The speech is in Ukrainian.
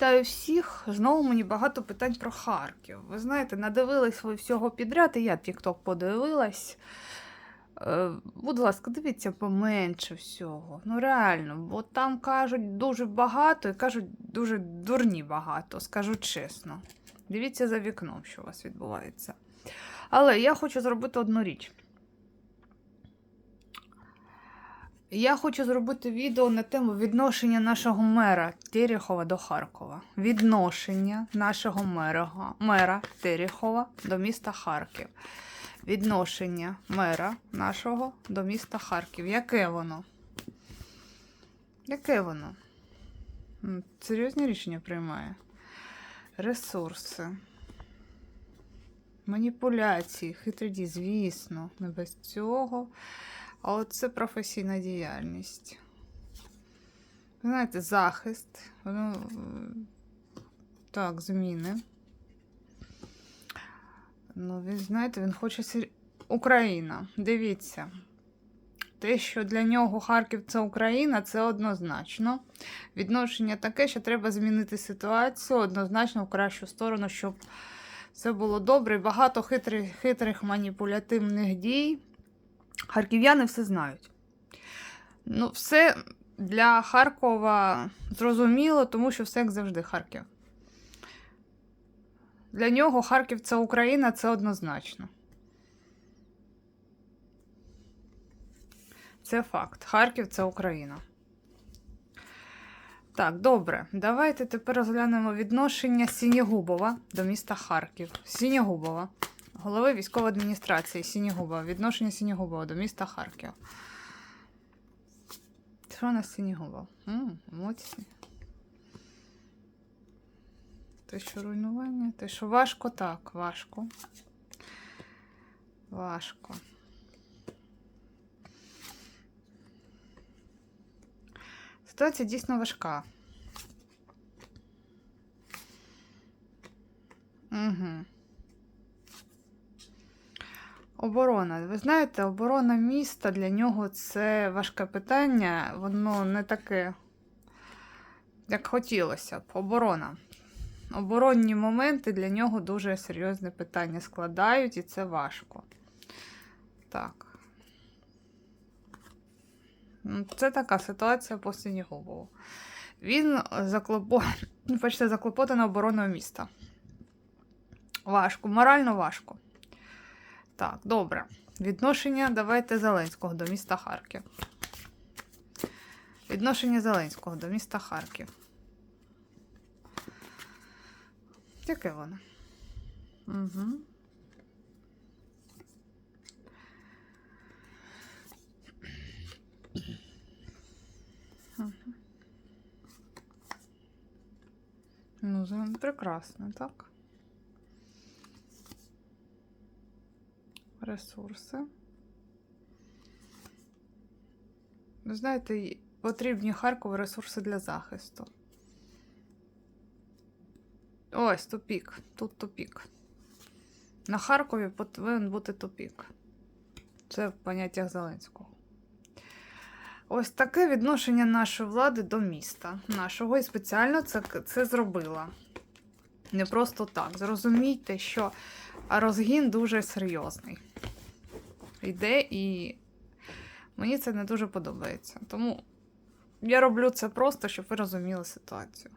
Вітаю всіх. Знову мені багато питань про Харків. Ви знаєте, надивились ви всього підряд, і я TikTok подивилась. Е, будь ласка, дивіться поменше всього. Ну реально, бо там кажуть дуже багато і кажуть дуже дурні багато, скажу чесно. Дивіться за вікном, що у вас відбувається. Але я хочу зробити одну річ. Я хочу зробити відео на тему відношення нашого мера Терехова до Харкова. Відношення нашого мера, мера Терехова до міста Харків. Відношення мера нашого до міста Харків. Яке воно? Яке воно? Серйозні рішення приймає. Ресурси. Маніпуляції, хитрі звісно, не без цього. А от це професійна діяльність. Знаєте, захист. Ну, е, так, зміни. Ну, ви знаєте, він хоче. Україна. Дивіться. Те, що для нього Харків це Україна, це однозначно. Відношення таке, що треба змінити ситуацію однозначно в кращу сторону, щоб все було добре. Багато хитрих, хитрих маніпулятивних дій. Харків'яни все знають. Ну, все для Харкова зрозуміло, тому що все як завжди Харків. Для нього Харків це Україна, це однозначно. Це факт. Харків це Україна. Так, добре. Давайте тепер розглянемо відношення Сінєгубова до міста Харків. Сінєгубова голови військової адміністрації Сінігуба. Відношення Сінігубова до міста Харків. Що у нас Сінігубов? Емоції. Те, що руйнування, те, що важко, так, важко. Важко. Ситуація дійсно важка. Угу. Оборона. Ви знаєте, оборона міста для нього це важке питання. Воно не таке, як хотілося б. Оборона. Оборонні моменти для нього дуже серйозне питання складають, і це важко. Так. Ну, Це така ситуація по Сінігубову. Він заклопо... Бачите, заклопотана обороною міста. Важко, морально важко. Так, добре. Відношення давайте Зеленського до міста Харків. Відношення Зеленського до міста Харків. Яке воно? Угу. Ну, прекрасно, так? Ресурси. Ви знаєте, потрібні Харкову ресурси для захисту. Ось тупік. Тут тупік. На Харкові повинен бути тупік. Це в поняттях Зеленського. Ось таке відношення нашої влади до міста нашого і спеціально це, це зробила. Не просто так. Зрозумійте, що розгін дуже серйозний. Йде і мені це не дуже подобається. Тому я роблю це просто, щоб ви розуміли ситуацію.